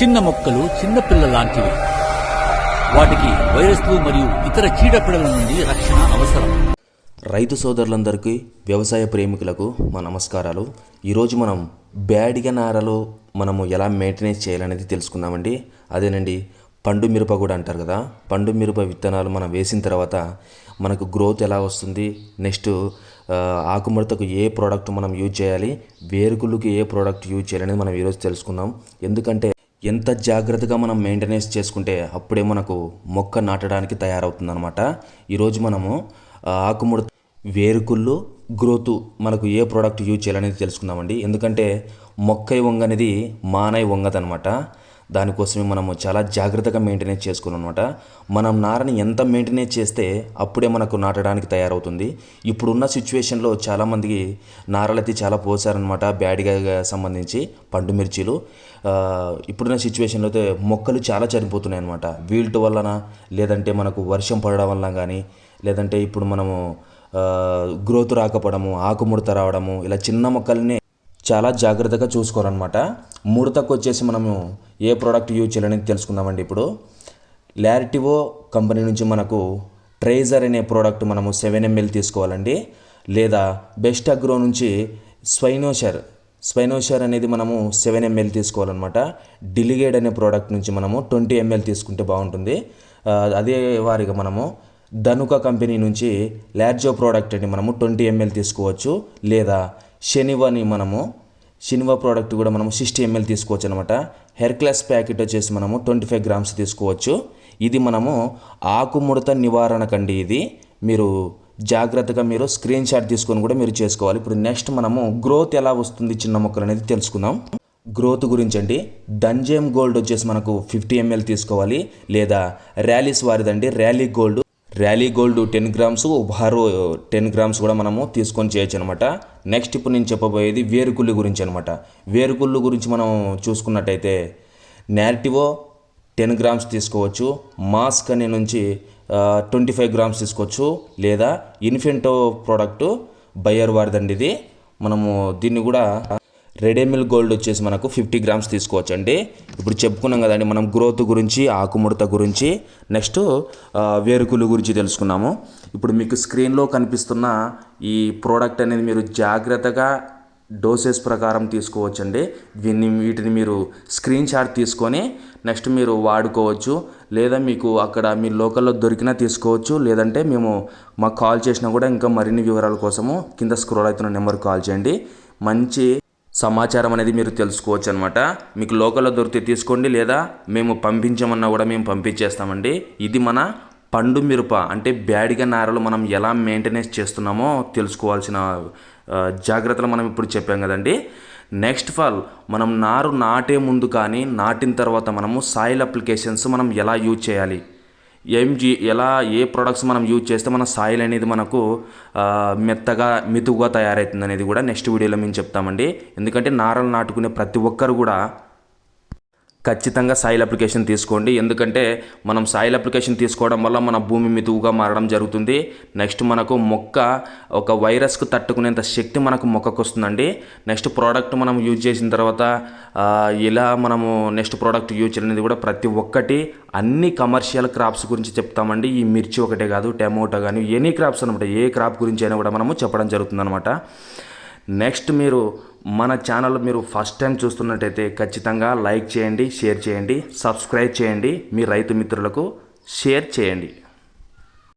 చిన్న మొక్కలు చిన్న పిల్ల లాంటివి. వాటికి వైరస్లు మరియు ఇతర చీడపీడల నుండి రక్షణ అవసరం. రైతు సోదరులందరికీ వ్యవసాయ ప్రేమికులకు మా నమస్కారాలు. ఈరోజు మనం బ్యాడిగ నారలో మనము ఎలా మెయింటెనెన్స్ చేయాలనేది తెలుసుకుందామండి. అదేనండి పండు మిరప కూడా అంటారు కదా. పండు మిరప విత్తనాలు మనం వేసిన తర్వాత మనకు గ్రోత్ ఎలా వస్తుంది? నెక్స్ట్ ఆకుముడతకు ఏ ప్రోడక్ట్ మనం యూజ్ చేయాలి? వేరుకులకు ఏ ప్రోడక్ట్ యూజ్ చేయాలనేది మనం ఈరోజు తెలుసుకుందాం. ఎందుకంటే ఎంత జాగ్రత్తగా మనం మెయింటెనెన్స్ చేసుకుంటే అప్పుడే మనకు మొక్క నాటడానికి తయారవుతుందన్నమాట. ఈరోజు మనము ఆకుముడత వేరుకుళ్ళు గ్రోత్ మనకు ఏ ప్రోడక్ట్ యూజ్ చేయాలనేది తెలుసుకుందామండి. ఎందుకంటే మొక్కై వంగ అనేది మానై వంగదనమాట దానికోసమే మనము చాలా జాగ్రత్తగా మెయింటెనెన్స్ అనమాట మనం నారని ఎంత మెయింటెనెన్స్ చేస్తే అప్పుడే మనకు నాటడానికి తయారవుతుంది. ఇప్పుడున్న సిచ్యువేషన్లో చాలామందికి నారలైతే చాలా పోసారనమాట బ్యాడ్గా సంబంధించి పండు మిర్చీలు. ఇప్పుడున్న సిచ్యువేషన్లో అయితే మొక్కలు చాలా చనిపోతున్నాయి అనమాట వీల్ట్ వలన లేదంటే మనకు వర్షం పడడం వల్ల కానీ లేదంటే ఇప్పుడు మనము గ్రోత్ రాకపోవడము ఆకుముడత రావడము ఇలా చిన్న మొక్కల్ని చాలా జాగ్రత్తగా చూసుకోవాలన్నమాట ముడతకు వచ్చేసి మనము ఏ ప్రోడక్ట్ యూజ్ చేయాలనేది తెలుసుకుందామండి ఇప్పుడు. లారిటివో కంపెనీ నుంచి మనకు ట్రేజర్ అనే ప్రోడక్ట్ మనము సెవెన్ ఎంఎల్ తీసుకోవాలండి. లేదా బెస్ట్ అగ్రో నుంచి స్వైనోషర్ స్వైనోషర్ అనేది మనము సెవెన్ ఎంఎల్ తీసుకోవాలన్నమాట. డిలిగేడ్ అనే ప్రోడక్ట్ నుంచి మనము ట్వంటీ ఎంఎల్ తీసుకుంటే బాగుంటుంది. అదే వారిగా మనము ధనుక కంపెనీ నుంచి లార్జో ప్రోడక్ట్ అని మనము ట్వంటీ ఎంఎల్ తీసుకోవచ్చు. లేదా శనివని మనము సినిమా ప్రోడక్ట్ కూడా మనము సిక్స్టీ ఎంఎల్ తీసుకోవచ్చు అనమాట హెర్క్లాస్ ప్యాకెట్ వచ్చేసి మనము ట్వంటీ ఫైవ్ గ్రామ్స్ తీసుకోవచ్చు. ఇది మనము ఆకుముడత నివారణకండి ఇది. మీరు జాగ్రత్తగా మీరు స్క్రీన్ షాట్ తీసుకొని కూడా మీరు చేసుకోవాలి. ఇప్పుడు నెక్స్ట్ మనము గ్రోత్ ఎలా వస్తుంది చిన్న మొక్కలు అనేది తెలుసుకుందాం. గ్రోత్ గురించి అండి. డంజేమ్ గోల్డ్ వచ్చేసి మనకు ఫిఫ్టీ ఎంఎల్ తీసుకోవాలి. లేదా rallies వారిదండి. Rally gold rally gold ten grams ఉభారు ten grams కూడా మనము తీసుకొని చేయొచ్చు అనమాట నెక్స్ట్ ఇప్పుడు నేను చెప్పబోయేది వేరుకుళ్ళు గురించి అనమాట వేరుకుళ్ళు గురించి మనం చూసుకున్నట్టయితే నేటివో టెన్ గ్రామ్స్ తీసుకోవచ్చు మాస్క్ అనే నుంచి ట్వంటీ ఫైవ్ గ్రామ్స్ తీసుకోవచ్చు లేదా ఇన్ఫెంటో ప్రోడక్ట్ బయర్ వారిదండి ఇది. మనము దీన్ని కూడా రెడీమిల్ గోల్డ్ వచ్చేసి మనకు ఫిఫ్టీ గ్రామ్స్ తీసుకోవచ్చు అండి ఇప్పుడు చెప్పుకున్నాం కదండి మనం గ్రోత్ గురించి ఆకుముడత గురించి నెక్స్ట్ వేరుకులు గురించి తెలుసుకున్నాము. ఇప్పుడు మీకు స్క్రీన్లో కనిపిస్తున్న ఈ ప్రోడక్ట్ అనేది మీరు జాగ్రత్తగా డోసెస్ ప్రకారం తీసుకోవచ్చండి. వీన్ని వీటిని మీరు స్క్రీన్ షాట్ తీసుకొని నెక్స్ట్ మీరు వాడుకోవచ్చు. లేదా మీకు అక్కడ మీ లోకల్లో దొరికినా తీసుకోవచ్చు. లేదంటే మేము మాకు కాల్ చేసినా కూడా ఇంకా మరిన్ని వివరాల కోసము కింద స్క్రోల్ అవుతున్న నెంబర్ కాల్ చేయండి. మంచి సమాచారం అనేది మీరు తెలుసుకోవచ్చు అనమాట మీకు లోకల్లో దొరికితే తీసుకోండి లేదా మేము పంపించమన్నా కూడా మేము పంపించేస్తామండి. ఇది మన పండు మిరప అంటే బ్యాడిగా నారలు మనం ఎలా మెయింటెనెన్స్ చేస్తున్నామో తెలుసుకోవాల్సిన జాగ్రత్తలు మనం ఇప్పుడు చెప్పాం కదండి. నెక్స్ట్ ఫాల్ మనం నారు నాటే ముందు కానీ నాటిన తర్వాత మనము సాయిల్ అప్లికేషన్స్ మనం ఎలా యూజ్ చేయాలి? ఎంజీ ఎలా ఏ ప్రొడక్ట్స్ మనం యూజ్ చేస్తే మన సాయిల్ అనేది మనకు మెత్తగా మెతుగా తయారవుతుంది అనేది కూడా నెక్స్ట్ వీడియోలో మేము చెప్తామండి. ఎందుకంటే నారలు నాటుకునే ప్రతి ఒక్కరు కూడా ఖచ్చితంగా సాయిల్ అప్లికేషన్ తీసుకోండి. ఎందుకంటే మనం సాయిల్ అప్లికేషన్ తీసుకోవడం వల్ల మన భూమి మితువుగా మారడం జరుగుతుంది. నెక్స్ట్ మనకు మొక్క ఒక వైరస్కు తట్టుకునేంత శక్తి మనకు మొక్కకు వస్తుందండి నెక్స్ట్ ప్రోడక్ట్ మనం యూజ్ చేసిన తర్వాత ఇలా ఎలా మనము నెక్స్ట్ ప్రోడక్ట్ యూజ్ చేయాలనేది కూడా ప్రతి ఒక్కటి అన్ని కమర్షియల్ క్రాప్స్ గురించి చెప్తామండి. ఈ మిర్చి ఒకటే కాదు టమోటో కానీ ఎనీ క్రాప్స్ అనమాట ఏ క్రాప్ గురించి అయినా కూడా మనము చెప్పడం జరుగుతుందన్నమాట. నెక్స్ట్ మీరు మన ఛానల్ మీరు ఫస్ట్ టైం చూస్తున్నట్టయితే ఖచ్చితంగా లైక్ చేయండి షేర్ చేయండి సబ్స్క్రైబ్ చేయండి. మీ రైతు మిత్రులకు షేర్ చేయండి.